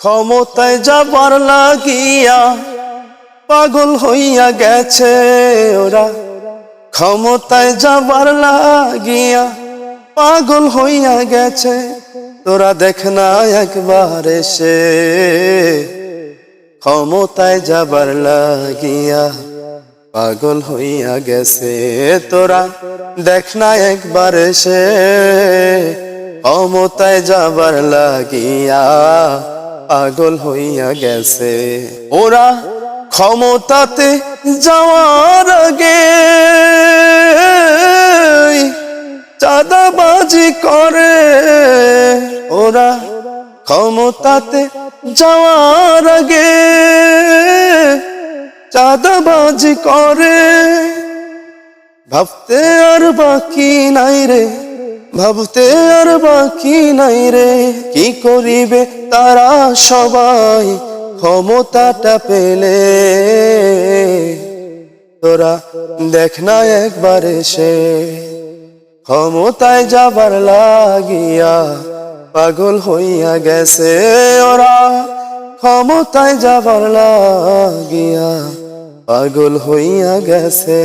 ক্ষমতায় যাবার লাগিয়া পাগল হইয়া গেছে ওরা। ক্ষমতায় যাবার লাগিয়া পাগল হইয়া গেছে, তোরা দেখ না একবার এসে। ক্ষমতায় যাবার লাগিয়া পাগল হইয়া গেছে, তোরা দেখ না একবার এসে। ক্ষমতায় যাবার লাগিয়া পাগল হইয়া গেছে। ওরা ক্ষমতাতে যাওয়ার আগে চাঁদাবাজি করে। ওরা ক্ষমতাতে যাওয়ার আগে চাঁদাবাজি করে। ভাবতে আর বাকি নাই রে। ভাবতে আর বাকি নাই রে। কি করিবে তারা সবাই? ক্ষমতাটা পেলে। তোরা দেখ না একবার এসে। ক্ষমতায় যাবার লাগিয়া পাগল হইয়া গেছে ওরা। ক্ষমতায় যাবার লাগিয়া পাগল হইয়া গেছে।